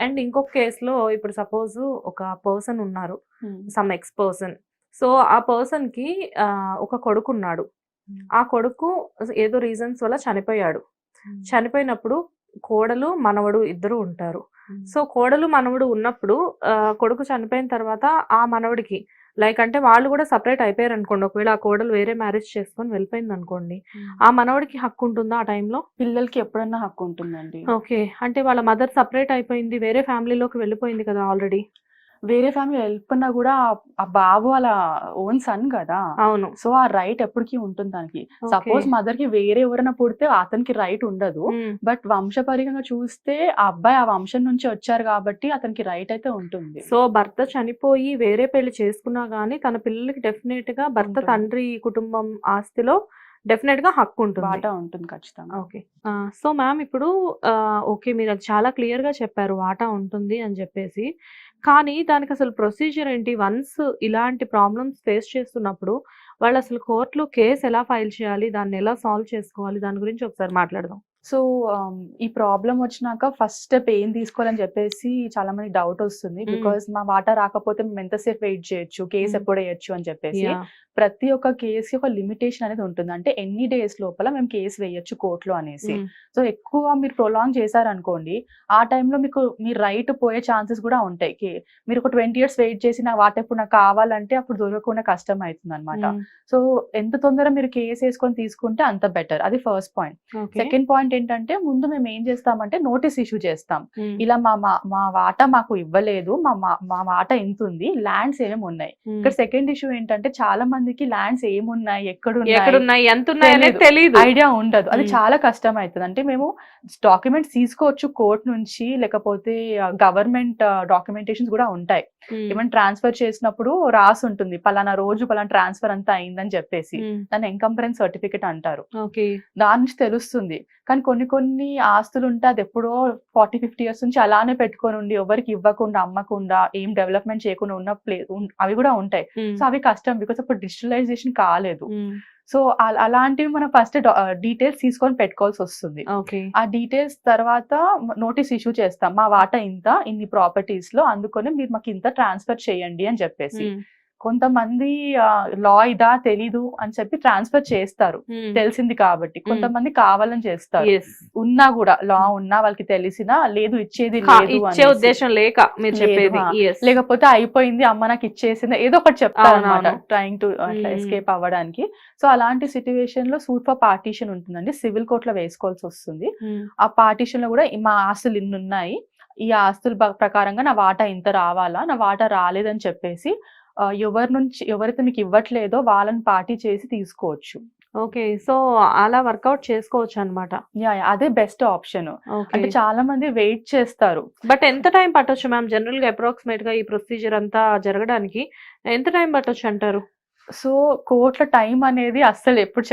And ఇంకొక కేసులో ఇప్పుడు సపోజ్ ఒక పర్సన్ ఉన్నారు. Some X person. సో ఆ పర్సన్కి ఒక కొడుకు ఉన్నాడు ఆ కొడుకు ఏదో రీజన్స్ వల్ల చనిపోయాడు. చనిపోయినప్పుడు కోడలు మనవడు ఇద్దరు ఉంటారు. సో కోడలు మనవడు ఉన్నప్పుడు కొడుకు చనిపోయిన తర్వాత ఆ మనవడికి లైక్ అంటే వాళ్ళు కూడా సపరేట్ అయిపోయారు అనుకోండి. ఒకవేళ ఆ కోడలు వేరే మ్యారేజ్ చేసుకొని వెళ్ళిపోయింది అనుకోండి. ఆ మనవడికి హక్కు ఉంటుందా ఆ టైంలో పిల్లలకి ఎప్పుడన్నా హక్కు ఉంటుందండి. ఓకే అంటే వాళ్ళ మదర్ సపరేట్ అయిపోయింది వేరే ఫ్యామిలీలోకి వెళ్ళిపోయింది కదా ఆల్రెడీ వేరే ఫ్యామిలీ వెళ్ళిపోయినా కూడా ఆ- బాబు వాళ్ళ ఓన్ సన్ కదా. అవును. సో ఆ రైట్ ఎప్పటికీ ఉంటుంది దానికి. సపోజ్ మదర్కి వేరే ఎవరైనా పుడితే అతనికి రైట్ ఉండదు. బట్ వంశపరికంగా చూస్తే ఆ అబ్బాయి ఆ వంశం నుంచి వచ్చారు కాబట్టి అతనికి రైట్ అయితే ఉంటుంది. సో భర్త చనిపోయి వేరే పెళ్ళి చేసుకున్నా గానీ తన పిల్లలకి డెఫినెట్గా భర్త. తండ్రి కుటుంబం ఆస్తిలో డెఫినెట్గా హక్కు ఉంటుంది. వాటా ఉంటుంది ఖచ్చితంగా. ఓకే. సో మ్యామ్ ఇప్పుడు ఓకే మీరు అది చాలా క్లియర్గా చెప్పారు వాటా ఉంటుంది అని చెప్పేసి. కానీ దానికి అసలు ప్రొసీజర్ ఏంటి? వన్స్ ఇలాంటి ప్రాబ్లమ్స్ ఫేస్ చేస్తున్నప్పుడు వాళ్ళు అసలు కోర్టులో కేసు ఎలా ఫైల్ చేయాలి? దాన్ని ఎలా సాల్వ్ చేసుకోవాలి? దాని గురించి ఒకసారి మాట్లాడదాం. సో ఈ ప్రాబ్లం వచ్చినాక ఫస్ట్ స్టెప్ ఏం తీసుకోవాలని చెప్పేసి చాలా మంది డౌట్ వస్తుంది. బికాస్ మా వాటా రాకపోతే మేము ఎంతసేపు వెయిట్ చేయొచ్చు? Case Mm. ఎప్పుడు వేయొచ్చు అని చెప్పేసి. ప్రతి ఒక్క కేసుకి ఒక లిమిటేషన్ అనేది ఉంటుంది. అంటే ఎన్ని డేస్ లోపల మేము కేసు వేయొచ్చు కోర్టులో అనేసి. సో ఎక్కువ మీరు ప్రొలాంగ్ చేశారనుకోండి ఆ టైంలో మీకు మీ రైట్ పోయే ఛాన్సెస్ కూడా ఉంటాయి. మీరు ఒక ట్వంటీ ఇయర్స్ వెయిట్ చేసి నా వాట ఎప్పుడు నాకు కావాలంటే అప్పుడు దొరకకుండా కష్టం అవుతుంది అనమాట. సో ఎంత తొందర మీరు కేసు వేసుకొని తీసుకుంటే అంత బెటర్ అది ఫస్ట్ పాయింట్. సెకండ్ పాయింట్ ఏంటంటే ముందు మేము ఏం చేస్తామంటే నోటీస్ ఇష్యూ చేస్తాం. ఇలా మా మా వాటా మాకు ఇవ్వలేదు. మా మా- మా వాటా ఎంత ఉంది ల్యాండ్స్ ఏమేమి ఉన్నాయి. ఇక్కడ సెకండ్ ఇష్యూ ఏంటంటే చాలా మందికి ల్యాండ్స్ ఏమున్నాయి? ఎక్కడ ఉన్నాయి ఎంత ఉన్నాయి అనేది. తెలీదు. ఐడియా ఉండదు. అది. చాలా కష్టం అవుతుంది. అంటే మేము డాక్యుమెంట్స్ తీసుకోవచ్చు కోర్ట్ నుంచి లేకపోతే గవర్నమెంట్ డాక్యుమెంటేషన్స్ కూడా ఉంటాయి. ఏమైనా ట్రాన్స్ఫర్ చేసినప్పుడు రాసి ఉంటుంది పలానా రోజు పలానా ట్రాన్స్ఫర్ అంతా అయిందని చెప్పేసి. దాన్ని ఎంకంపరెన్స్ సర్టిఫికేట్ అంటారు దాని నుంచి తెలుస్తుంది కానీ కొన్ని కొన్ని ఆస్తులు ఉంటే అది ఎప్పుడో ఫార్టీ ఫిఫ్టీ ఇయర్స్ నుంచి అలానే పెట్టుకొని ఉండి ఎవరికి ఇవ్వకుండా అమ్మకుండా ఏం డెవలప్మెంట్ చేయకుండా ఉన్న ప్లే అవి కూడా ఉంటాయి. సో అవి కష్టం బికాస్ అప్పుడు డిజిటలైజేషన్ కాలేదు. సో అల- అలాంటివి మనం ఫస్ట్ డీటెయిల్స్ తీసుకొని పెట్టుకోవాల్సి వస్తుంది. ఓకే. ఆ డీటెయిల్స్ తర్వాత నోటీస్ ఇష్యూ చేస్తాం. మా వాటా ఇంత ఇన్ని ప్రాపర్టీస్లో అందుకొని మీరు మాకు ఇంత ట్రాన్స్ఫర్ చేయండి అని చెప్పేసి. కొంతమంది లా ఇదా తెలీదు అని చెప్పి ట్రాన్స్ఫర్ చేస్తారు. తెలిసింది కాబట్టి కొంతమంది కావాలని చేస్తారు. ఉన్నా కూడా లా ఉన్నా వాళ్ళకి తెలిసినా లేదు ఇచ్చేది ఇచ్చే. ఉద్దేశం లేక మీరు చెప్పేది. లేకపోతే అయిపోయింది అమ్మ నాకు ఇచ్చేసింది ఏదో ఒకటి చెప్తారు అనమాట. Trying to. ఎస్కేప్ అవ్వడానికి సో అలాంటి సిచ్యువేషన్లో సూట్ ఫర్ పార్టీషన్ ఉంటుందండి సివిల్ కోర్ట్లో వేసుకోవాల్సి వస్తుంది. ఆ పార్టీషన్లో కూడా మా ఆస్తులు ఇన్ని ఉన్నాయి ఈ ఆస్తుల ప్రకారంగా నా వాటా ఇంత రావాలా నా వాటా రాలేదని చెప్పేసి ఎవరి నుంచి ఎవరైతే మీకు ఇవ్వట్లేదో వాళ్ళని పార్టీ చేసి తీసుకోవచ్చు. ఓకే సో అలా వర్కౌట్ చేసుకోవచ్చు అనమాట యా అదే బెస్ట్ ఆప్షన్. అంటే చాలా మంది వెయిట్ చేస్తారు. బట్ ఎంత టైం పట్టొచ్చు మ్యామ్? జనరల్గా అప్రాక్సిమేట్గా ఈ ప్రొసీజర్ అంతా జరగడానికి ఎంత టైం పట్టొచ్చు అంటారు? సో కోర్టుల టైం అనేది అస్సలు ఎప్పుడు